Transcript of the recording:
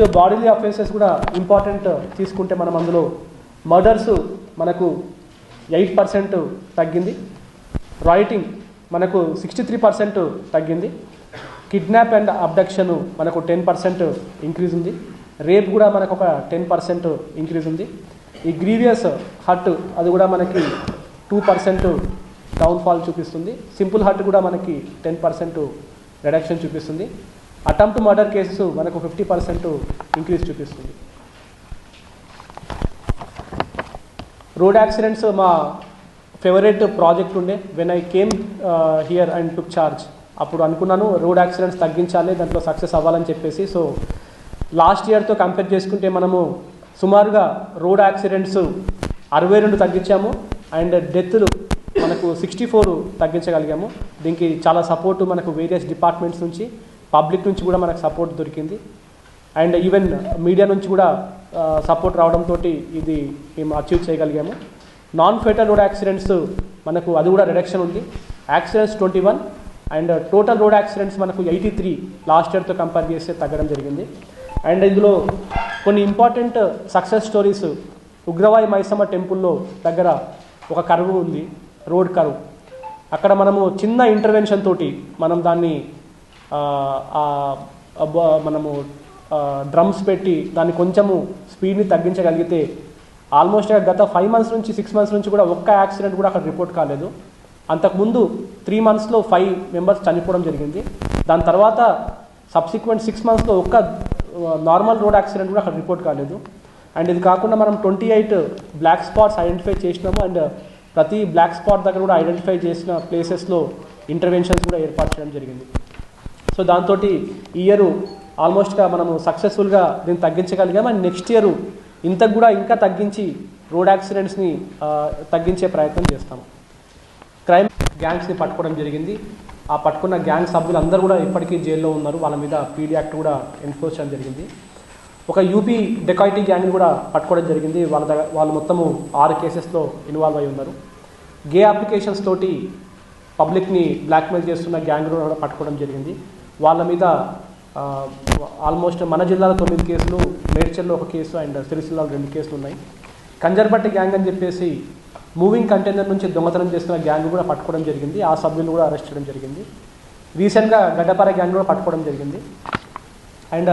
Next bodily offences కూడా important తీసుకుంటే మనం అందులో మర్డర్స్ మనకు ఎయిట్ పర్సెంట్ తగ్గింది. రైటింగ్ మనకు సిక్స్టీ త్రీ పర్సెంట్ తగ్గింది. కిడ్నాప్ అండ్ అబ్డక్షన్ మనకు టెన్ పర్సెంట్ ఇంక్రీజ్ ఉంది. రేప్ కూడా మనకు ఒక టెన్ పర్సెంట్ ఇంక్రీజ్ ఉంది. ఈ గ్రీవియస్ హర్ట్ అది కూడా మనకి టూ పర్సెంట్ డౌన్ఫాల్ చూపిస్తుంది. సింపుల్ హర్ట్ కూడా మనకి టెన్ పర్సెంట్ రిడక్షన్ చూపిస్తుంది. అటెంప్ట్ మర్డర్ కేసెస్ మనకు ఫిఫ్టీ పర్సెంట్ ఇంక్రీజ్ చూపిస్తుంది. రోడ్ యాక్సిడెంట్స్ మా ఫేవరెట్ ప్రాజెక్ట్ ఉండే. When I came here and took charge అప్పుడు అనుకున్నాను రోడ్ యాక్సిడెంట్స్ తగ్గించాలి దాంట్లో సక్సెస్ అవ్వాలని చెప్పేసి. సో లాస్ట్ ఇయర్తో కంపేర్ చేసుకుంటే మనము సుమారుగా రోడ్ యాక్సిడెంట్స్ అరవై రెండు తగ్గించాము. అండ్ డెత్లు మనకు సిక్స్టీ ఫోర్ తగ్గించగలిగాము. దీనికి చాలా సపోర్టు మనకు వేరియస్ డిపార్ట్మెంట్స్ నుంచి. పబ్లిక్ నుంచి కూడా మనకు సపోర్ట్ దొరికింది. అండ్ ఈవెన్ మీడియా నుంచి కూడా సపోర్ట్ రావడంతో ఇది మేము అచీవ్ చేయగలిగాము. నాన్ ఫెటల్ రోడ్ యాక్సిడెంట్స్ మనకు అది కూడా రిడక్షన్ ఉంది. Accidents twenty one and total road accidents మనకు ఎయిటీ త్రీ లాస్ట్ ఇయర్తో కంపేర్ చేస్తే తగ్గడం జరిగింది. అండ్ ఇందులో కొన్ని ఇంపార్టెంట్ సక్సెస్ స్టోరీస్ ఉగ్రవాయి మైసమ్మ టెంపుల్లో దగ్గర ఒక కరువు ఉంది రోడ్ కరువు. అక్కడ మనము చిన్న ఇంటర్వెన్షన్ తోటి మనం దాన్ని మనము డ్రమ్స్ పెట్టి దాన్ని కొంచెము స్పీడ్ని తగ్గించగలిగితే ఆల్మోస్ట్ గత ఫైవ్ మంత్స్ నుంచి సిక్స్ మంత్స్ నుంచి కూడా ఒక్క యాక్సిడెంట్ కూడా అక్కడ రిపోర్ట్ కాలేదు. అంతకుముందు త్రీ మంత్స్లో ఫైవ్ మెంబర్స్ చనిపోవడం జరిగింది. దాని తర్వాత సబ్సిక్వెంట్ సిక్స్ మంత్స్లో ఒక్క నార్మల్ రోడ్ యాక్సిడెంట్ కూడా అక్కడ రిపోర్ట్ కాలేదు. అండ్ ఇది కాకుండా మనం twenty eight black spots identify చేసినాము. అండ్ ప్రతి బ్లాక్ స్పాట్ దగ్గర కూడా ఐడెంటిఫై చేసిన ప్లేసెస్లో ఇంటర్వెన్షన్స్ కూడా ఏర్పాటు చేయడం జరిగింది. సో దాంతో ఈ ఇయర్ ఆల్మోస్ట్గా మనము సక్సెస్ఫుల్గా దీన్ని తగ్గించగలిగాం. అండ్ నెక్స్ట్ ఇయర్ ఇంతకు కూడా ఇంకా తగ్గించి రోడ్ యాక్సిడెంట్స్ని తగ్గించే ప్రయత్నం చేస్తాము క్రైమ్ గ్యాంగ్స్ని పట్టుకోవడం జరిగింది. ఆ పట్టుకున్న గ్యాంగ్ సభ్యులు అందరూ కూడా ఇప్పటికీ జైల్లో ఉన్నారు. వాళ్ళ మీద పీడీ యాక్ట్ కూడా ఎన్ఫోర్స్ చేయడం జరిగింది. ఒక యూపీ డెకాయిటీ గ్యాంగ్ కూడా పట్టుకోవడం జరిగింది. వాళ్ళ దగ్గర వాళ్ళు మొత్తము ఆరు కేసెస్లో ఇన్వాల్వ్ అయి ఉన్నారు. గే అప్లికేషన్స్ తోటి పబ్లిక్ని బ్లాక్మెయిల్ చేస్తున్న గ్యాంగ్ కూడా పట్టుకోవడం జరిగింది. వాళ్ళ మీద ఆల్మోస్ట్ మన జిల్లాలో తొమ్మిది కేసులు మేడ్చల్లో ఒక కేసు అండ్ సిరిసిల్లాలో రెండు కేసులు ఉన్నాయి. కంజర్బట్టి గ్యాంగ్ అని చెప్పేసి మూవింగ్ కంటైనర్ నుంచి దొంగతనం చేస్తున్న గ్యాంగ్ కూడా పట్టుకోవడం జరిగింది. ఆ సభ్యులు కూడా అరెస్ట్ చేయడం జరిగింది. రీసెంట్గా గడ్డపార గ్యాంగ్ కూడా పట్టుకోవడం జరిగింది. అండ్